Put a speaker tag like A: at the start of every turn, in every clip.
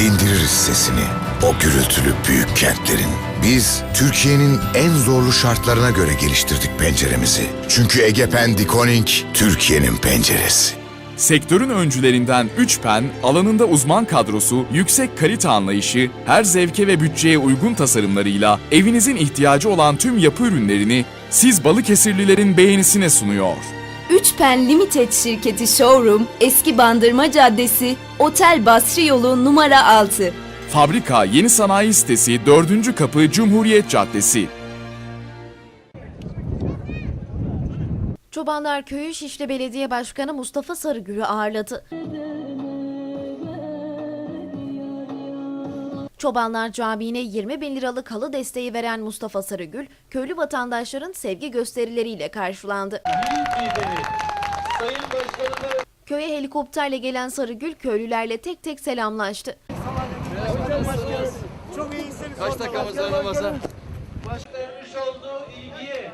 A: dindiririz sesini. O gürültülü büyük kentlerin. Biz Türkiye'nin en zorlu şartlarına göre geliştirdik penceremizi. Çünkü Egepen Dikoning Türkiye'nin penceresi.
B: Sektörün öncülerinden 3PEN, alanında uzman kadrosu, yüksek kalite anlayışı, her zevke ve bütçeye uygun tasarımlarıyla evinizin ihtiyacı olan tüm yapı ürünlerini siz Balıkesirlilerin beğenisine sunuyor.
C: Üçpen Limited şirketi showroom, Eski Bandırma Caddesi, Otel Basri Yolu numara 6.
B: Fabrika Yeni Sanayi Sitesi 4. Kapı Cumhuriyet Caddesi.
D: Çobanlar Köyü Şişli Belediye Başkanı Mustafa Sarıgül'ü ağırladı. Çobanlar Camii'ne 20 bin liralık halı desteği veren Mustafa Sarıgül, köylü vatandaşların sevgi gösterileriyle karşılandı. Köye helikopterle gelen Sarıgül köylülerle tek tek selamlaştı.
E: Kaç dakikamız var namaza?
F: Başkanmış olduğu ilgiye,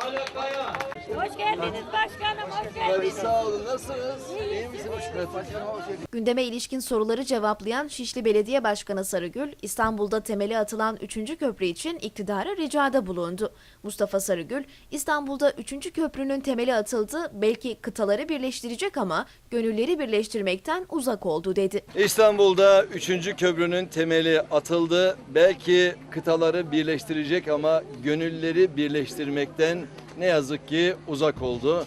F: alakaya,
G: Hoş geldiniz başkanım, hoş geldiniz.
E: sağ olun. Nasılsınız? İyi misiniz? Başkanım hoş geldiniz.
D: Gündeme ilişkin soruları cevaplayan Şişli Belediye Başkanı Sarıgül, İstanbul'da temeli atılan 3. köprü için iktidara ricada bulundu. Mustafa Sarıgül, İstanbul'da 3. köprünün temeli atıldı, belki kıtaları birleştirecek ama gönülleri birleştirmekten uzak oldu dedi.
E: İstanbul'da 3. köprünün temeli atıldı. Belki kıtaları birleştirecek ama gönülleri birleştirmekten ne yazık ki uzak oldu.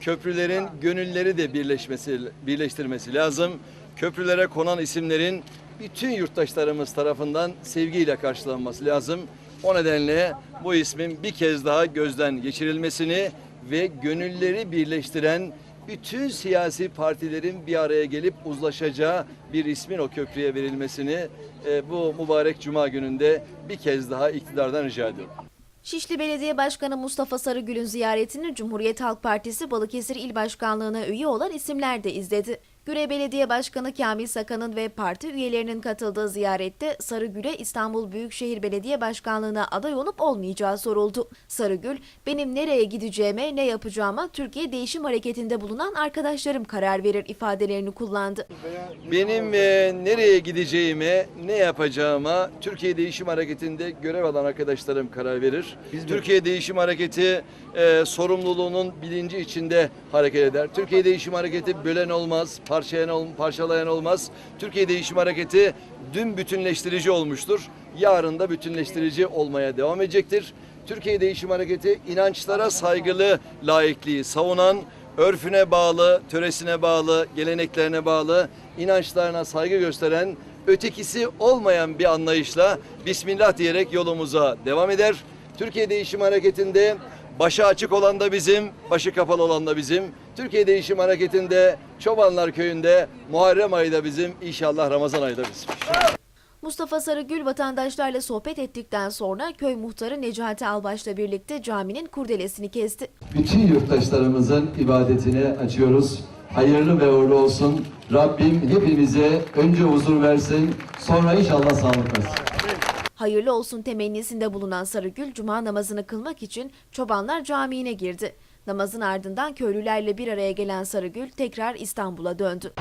E: Köprülerin gönülleri de birleşmesi, birleştirmesi lazım. Köprülere konan isimlerin bütün yurttaşlarımız tarafından sevgiyle karşılanması lazım. O nedenle bu ismin bir kez daha gözden geçirilmesini ve gönülleri birleştiren bütün siyasi partilerin bir araya gelip uzlaşacağı bir ismin o köprüye verilmesini e, bu mübarek cuma gününde bir kez daha iktidardan rica ediyorum.
D: Şişli Belediye Başkanı Mustafa Sarıgül'ün ziyaretini Cumhuriyet Halk Partisi Balıkesir İl Başkanlığı'na üye olan isimler de izledi. Güre Belediye Başkanı Kamil Sakan'ın ve parti üyelerinin katıldığı ziyarette Sarıgül'e İstanbul Büyükşehir Belediye Başkanlığı'na aday olup olmayacağı soruldu. Sarıgül, benim nereye gideceğime, ne yapacağıma Türkiye Değişim Hareketi'nde bulunan arkadaşlarım karar verir ifadelerini kullandı.
E: Benim e, nereye gideceğime, ne yapacağıma Türkiye Değişim Hareketi'nde görev alan arkadaşlarım karar verir. Türkiye Değişim Hareketi e, sorumluluğunun bilinci içinde hareket eder. Türkiye Değişim Hareketi bölen olmaz, parçalayan, parçalayan olmaz. Türkiye Değişim Hareketi dün bütünleştirici olmuştur. Yarın da bütünleştirici olmaya devam edecektir. Türkiye Değişim Hareketi inançlara saygılı laikliği savunan, örfüne bağlı, töresine bağlı, geleneklerine bağlı, inançlarına saygı gösteren, ötekisi olmayan bir anlayışla Bismillah diyerek yolumuza devam eder. Türkiye Değişim Hareketi'nde başı açık olan da bizim, başı kapalı olan da bizim. Türkiye Değişim Hareketi'nde Çobanlar Köyü'nde Muharrem ayı da bizim, inşallah Ramazan ayı da bizim.
D: Mustafa Sarıgül vatandaşlarla sohbet ettikten sonra köy muhtarı Necati Albaş'la birlikte caminin kurdelesini kesti.
H: bütün yurttaşlarımızın ibadetini açıyoruz. Hayırlı ve uğurlu olsun. Rabbim hepimize önce huzur versin, sonra inşallah sağlık versin.
D: Hayırlı olsun temennisinde bulunan Sarıgül cuma namazını kılmak için Çobanlar Camii'ne girdi. Namazın ardından köylülerle bir araya gelen Sarıgül tekrar İstanbul'a döndü.